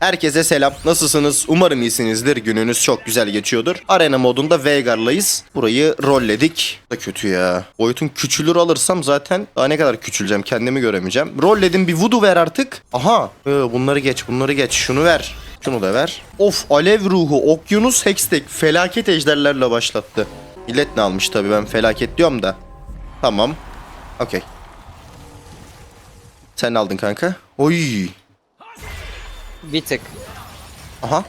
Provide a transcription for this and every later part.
Herkese selam. Nasılsınız? Umarım iyisinizdir. Gününüz çok güzel geçiyordur. Arena modunda Veigar'layız. Burayı rolledik. Da kötü ya. Boyutun küçülür alırsam zaten daha ne kadar küçüleceğim kendimi göremeyeceğim. Rolledim bir voodoo ver artık. Aha. Ee, bunları geç bunları geç. Şunu ver. Şunu da ver. Of alev ruhu okyanus hextech felaket ejderlerle başlattı. Millet ne almış tabii ben felaket diyorum da. Tamam. Okey. Sen aldın kanka. Oy. Bir tık. Aha.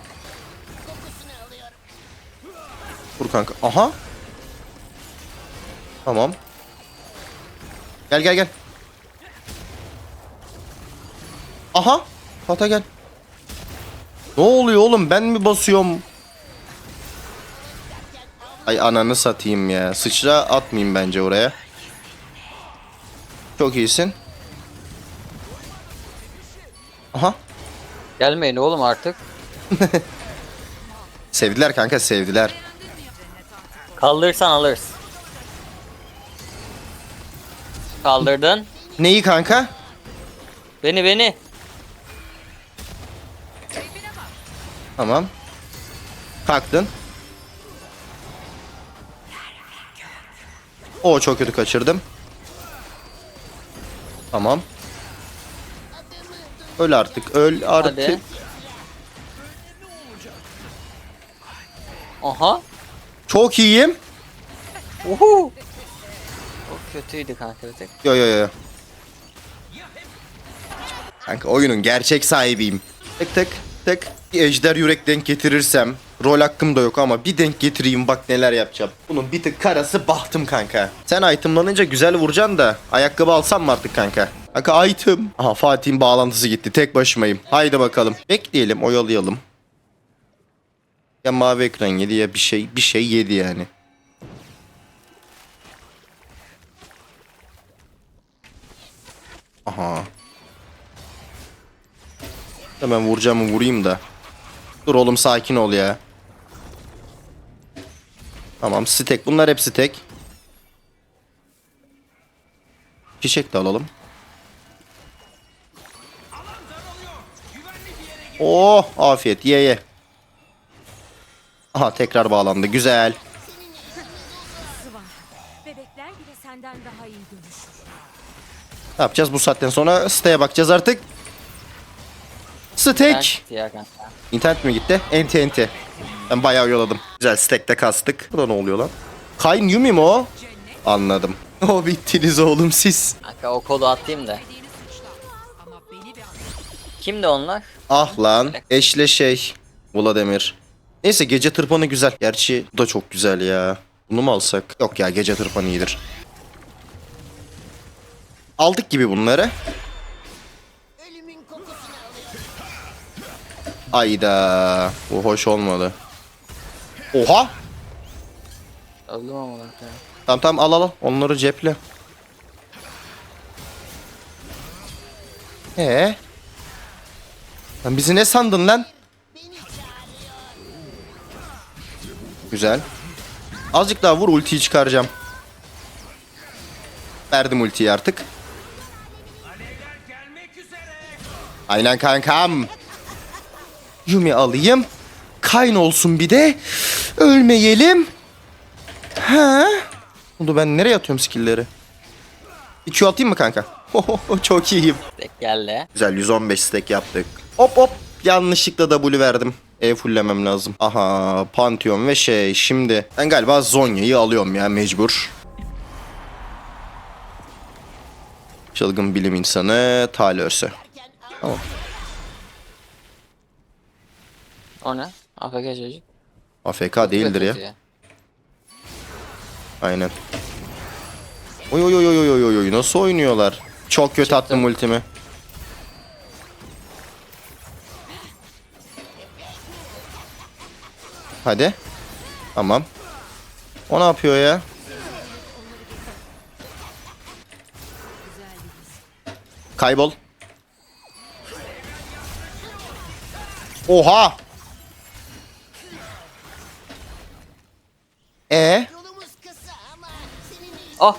Vur kanka. Aha. Tamam. Gel gel gel. Aha. Fata gel. Ne oluyor oğlum? Ben mi basıyorum? Ay ananı satayım ya. Sıçra atmayayım bence oraya. Çok iyisin. Gelmeyin oğlum artık. Sevdiler kanka sevdiler. Kaldırırsan alırız. Kaldırdın. Neyi kanka? Beni beni. Tamam. Kalktın. O çok kötü kaçırdım. Tamam. Öl artık. Öl artık. Hadi. Aha. Çok iyiyim. Uhu. Çok kötüydü kanka bir tık. Yo yo yo. Kanka oyunun gerçek sahibiyim. Tık tık tık. Bir ejder yürek denk getirirsem. Rol hakkım da yok ama bir denk getireyim bak neler yapacağım. Bunun bir tık karası bahtım kanka. Sen itemlanınca güzel vuracaksın da ayakkabı alsam mı artık kanka? Kanka item. Aha Fatih'in bağlantısı gitti. Tek başımayım. Haydi bakalım. Bekleyelim oyalayalım. Ya mavi ekran yedi ya bir şey bir şey yedi yani. Aha. Hemen vuracağımı vurayım da. Dur oğlum sakin ol ya. Tamam stack. Bunlar hep stack. Çiçek de alalım. Oh afiyet ye ye. Aha tekrar bağlandı güzel. var. Bebekler bile senden daha iyi görüşür. Ne yapacağız bu saatten sonra siteye bakacağız artık. Kanka. İnternet mi gitti? Enti enti. Ben bayağı yoladım. Güzel stack'te kastık. Burada ne oluyor lan? Kain Yumi mi o? Anladım. O bittiniz oğlum siz. Kanka o kodu atayım da. Kimdi onlar? Ah lan. Eşle şey. Vladimir. Neyse gece tırpanı güzel. Gerçi bu da çok güzel ya. Bunu mu alsak? Yok ya gece tırpanı iyidir. Aldık gibi bunları. Ayda. Bu hoş olmadı. Oha. Öldüm ama. Tamam tamam al al al. Onları ceple. Ee? Lan bizi ne sandın lan? Güzel. Azıcık daha vur ultiyi çıkaracağım. Verdim ultiyi artık. Aynen kankam. Yumi alayım. Kayn olsun bir de. Ölmeyelim. Ha? Oldu ben nereye atıyorum skill'leri? Bir Q atayım mı kanka? Çok iyiyim. Tek geldi. Güzel 115 stack yaptık. Hop hop. Yanlışlıkla W verdim. E fulllemem lazım. Aha Pantheon ve şey şimdi. Ben galiba Zonya'yı alıyorum ya mecbur. Çılgın bilim insanı Talörsü. Tamam. O ne? AFK çocuk. AFK değildir ya. Aynen. Oy oy oy oy oy oy oy nasıl oynuyorlar? Çok kötü attım ultimi. Hadi. Tamam. O ne yapıyor ya? Kaybol. Oha! E Oh!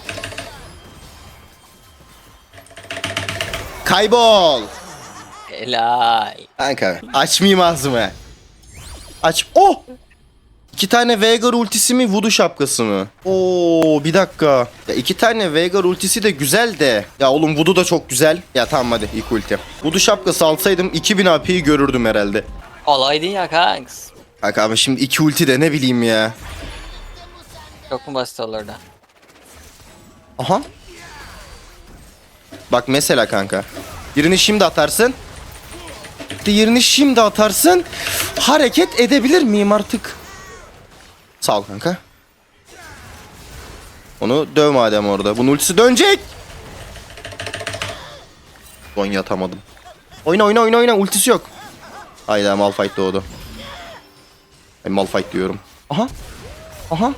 kaybol. Helal. Kanka açmayayım ağzımı. Aç. Oh! İki tane Veigar ultisi mi Voodoo şapkası mı? Oo bir dakika. Ya iki tane Veigar ultisi de güzel de. Ya oğlum Voodoo da çok güzel. Ya tamam hadi ilk ulti. Voodoo şapkası alsaydım 2000 AP'yi görürdüm herhalde. Olaydın ya kanks. Kanka ama şimdi iki ulti de ne bileyim ya. Çok mu basit olurdu? Aha. Bak mesela kanka. Birini şimdi atarsın. Diğerini şimdi atarsın. Hareket edebilir miyim artık? Sağ ol kanka. Onu döv madem orada. Bunun ultisi dönecek. Son yatamadım. Oyna oyna oyna oyna ultisi yok. Hayda Malphite doğdu. Ay Malphite diyorum. Aha. Aha.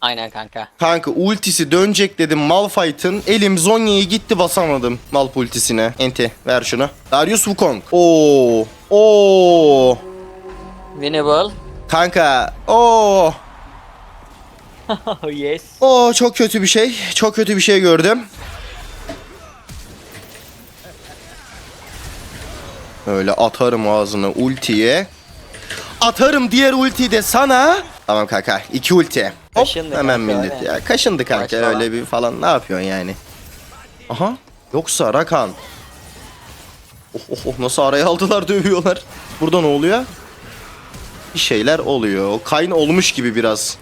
Aynen kanka. Kanka ultisi dönecek dedim Malphite'ın. Elim Zonya'yı gitti basamadım Malp ultisine. Enti ver şunu. Darius Wukong. Oo. Oo. Winnable. Kanka. Oo. Oh yes. Oo çok kötü bir şey. Çok kötü bir şey gördüm. Öyle atarım ağzına ultiye. Atarım diğer ultiyi de sana. Tamam kanka. iki ulti. Hop Kaşındı hemen kanka, millet. öyle. Ya kaşındı kanka Başla. öyle bir falan. Ne yapıyorsun yani? Aha. Yoksa Rakan. Oh oh oh nasıl araya aldılar dövüyorlar. Burada ne oluyor? Bir şeyler oluyor. Kayn olmuş gibi biraz.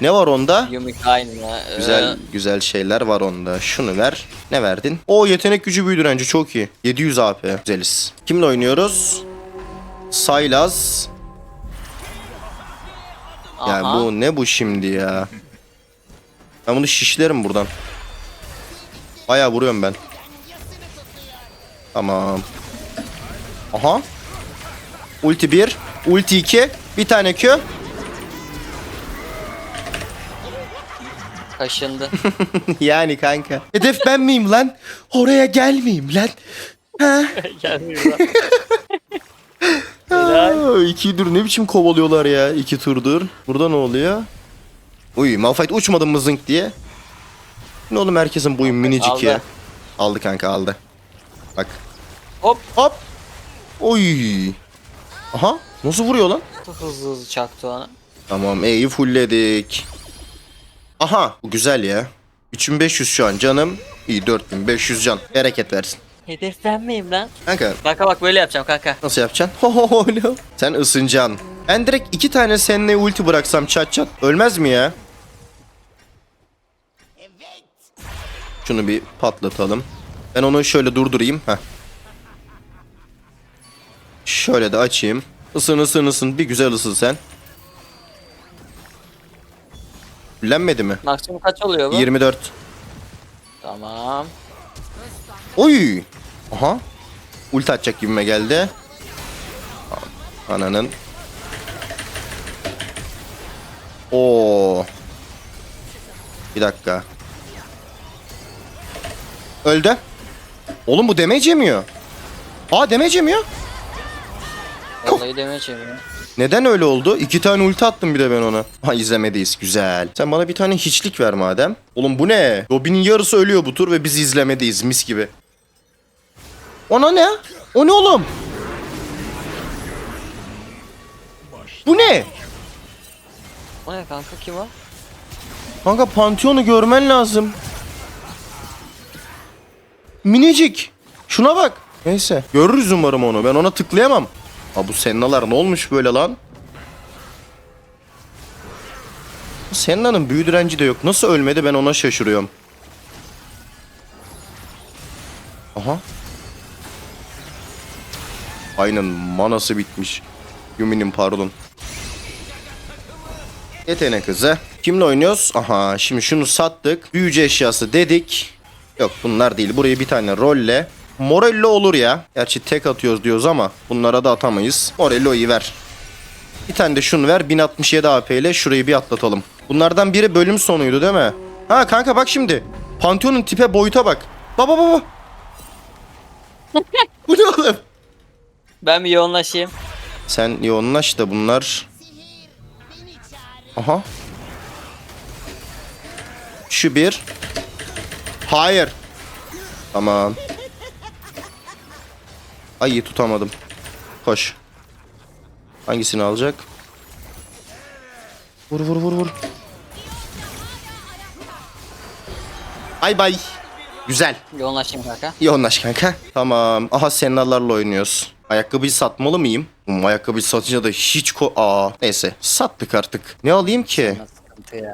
Ne var onda? Yumi Kayn mı? Güzel Ee, güzel şeyler var onda. Şunu ver. Ne verdin? O yetenek gücü büyüdürenci çok iyi. 700 AP. Güzeliz. Kimle oynuyoruz? Saylaz. Yani aha. bu ne bu şimdi ya? Ben bunu şişlerim buradan. Bayağı vuruyorum ben. Tamam. Aha. Ulti 1, ulti 2, bir tane Q. Kaşındı. yani kanka. Hedef ben miyim lan? Oraya gelmeyeyim lan. Ha? Gelmiyor lan. Helal. İki dur ne biçim kovalıyorlar ya iki turdur. Burada ne oluyor? Uy Malphite uçmadın mı zınk diye. Ne oğlum herkesin boyu minicik aldı. ya. Aldı kanka aldı. Bak. Hop. Hop. Oy. Aha nasıl vuruyor lan? Hızlı hızlı çaktı onu. Tamam E'yi fullledik. Aha bu güzel ya. 3500 şu an canım. İyi 4500 can. Bereket versin. Hedef ben miyim lan? Kanka Kanka bak böyle yapacağım kanka. Nasıl yapacaksın? Ho no. Sen ısınacaksın. Ben direkt iki tane seninle ulti bıraksam çat çat ölmez mi ya? Şunu bir patlatalım. Ben onu şöyle durdurayım. Heh. Şöyle de açayım. Isın ısın ısın. Bir güzel ısın sen. Fullenmedi mi? Maksimum kaç oluyor bu? 24. Tamam. Oy! Aha. Ulti atacak gibime geldi. Ananın. Oo. Bir dakika. Öldü. Oğlum bu damage yemiyor. Aa damage yemiyor. Vallahi demeye çeviriyor. Neden öyle oldu? İki tane ulti attım bir de ben ona. Ha izlemedeyiz. Güzel. Sen bana bir tane hiçlik ver madem. Oğlum bu ne? Lobinin yarısı ölüyor bu tur ve biz izlemedeyiz mis gibi. Ona ne? O ne oğlum? Bu ne? O ne kanka kim o? Kanka Pantheon'u görmen lazım. Minicik. Şuna bak. Neyse. Görürüz umarım onu. Ben ona tıklayamam. Ha bu Senna'lar ne olmuş böyle lan? Senna'nın büyü direnci de yok. Nasıl ölmedi ben ona şaşırıyorum. Aha. Aynen manası bitmiş. Yumi'nin pardon. Yetenek hızı. Kimle oynuyoruz? Aha şimdi şunu sattık. Büyücü eşyası dedik. Yok bunlar değil. Buraya bir tane rolle. Morello olur ya. Gerçi tek atıyoruz diyoruz ama bunlara da atamayız. Morello'yu ver. Bir tane de şunu ver. 1067 AP ile şurayı bir atlatalım. Bunlardan biri bölüm sonuydu değil mi? Ha kanka bak şimdi. Pantheon'un tipe boyuta bak. Baba baba. Bu ne oğlum? Ben bir yoğunlaşayım. Sen yoğunlaş da bunlar. Aha. Şu bir. Hayır. Tamam. Ay iyi tutamadım. Koş. Hangisini alacak? Vur vur vur vur. Ay bay. Güzel. Yoğunlaşayım kanka. Yoğunlaş kanka. Tamam. Aha sennalarla oynuyoruz. Ayakkabıyı satmalı mıyım? Hmm, ayakkabıyı satınca da hiç ko... Aa neyse. Sattık artık. Ne alayım ki?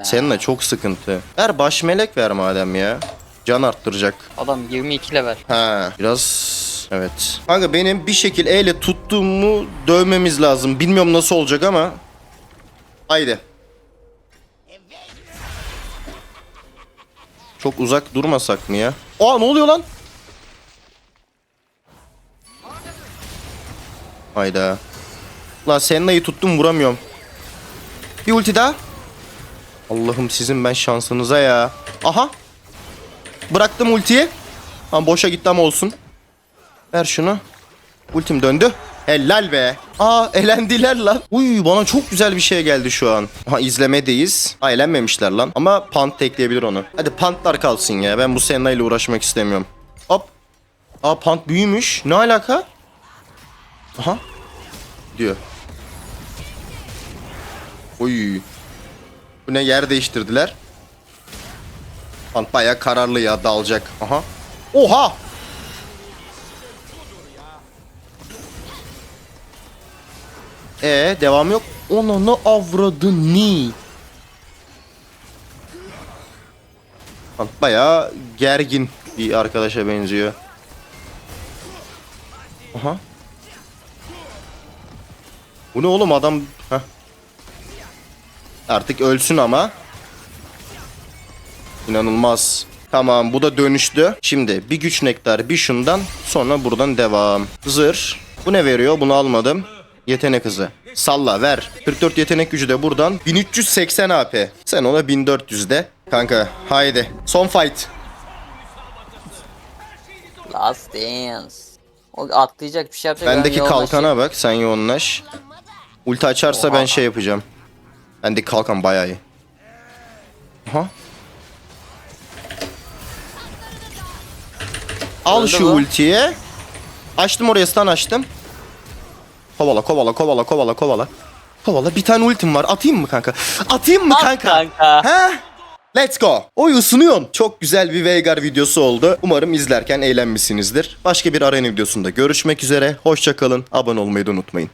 Seninle çok sıkıntı. Ver baş melek ver madem ya. Can arttıracak. Adam 22 level. Ha biraz evet. Kanka benim bir şekil elle tuttuğumu dövmemiz lazım. Bilmiyorum nasıl olacak ama. Haydi. Çok uzak durmasak mı ya? Aa ne oluyor lan? Hayda. Lan Senna'yı tuttum vuramıyorum. Bir ulti daha. Allah'ım sizin ben şansınıza ya. Aha. Bıraktım ultiyi. Ama boşa gitti ama olsun. Ver şunu. Ultim döndü. Helal be. Aa elendiler lan. Uy bana çok güzel bir şey geldi şu an. Ha izlemedeyiz. Ha elenmemişler lan. Ama pant tekleyebilir onu. Hadi pantlar kalsın ya. Ben bu Senna ile uğraşmak istemiyorum. Hop. Aa pant büyümüş. Ne alaka? Aha. Diyor. Oy. Bu ne yer değiştirdiler. Pant bayağı kararlı ya dalacak. Aha. Oha! Ee devam yok. Ona ne avradın ni? Bayağı gergin bir arkadaşa benziyor. Aha. Bu ne oğlum adam? Heh. Artık ölsün ama. İnanılmaz. Tamam bu da dönüştü. Şimdi bir güç nektar bir şundan sonra buradan devam. Zır. Bu ne veriyor? Bunu almadım. Yetenek hızı. Salla ver. 44 yetenek gücü de buradan. 1380 AP. Sen ona 1400 de. Kanka haydi. Son fight. Last dance. O atlayacak bir şey yapacak. Bendeki ben kalkana bak sen yoğunlaş. Ulti açarsa Oha. ben şey yapacağım. Bendeki kalkan bayağı iyi. Aha. Al Öldü şu bu. ultiyi. Açtım oraya stun açtım. Kovala kovala kovala kovala kovala. Kovala bir tane ultim var. Atayım mı kanka? Atayım mı At kanka? kanka. Ha? Let's go. Oy ısınıyorsun. Çok güzel bir Veigar videosu oldu. Umarım izlerken eğlenmişsinizdir. Başka bir arena videosunda görüşmek üzere. Hoşçakalın. Abone olmayı da unutmayın.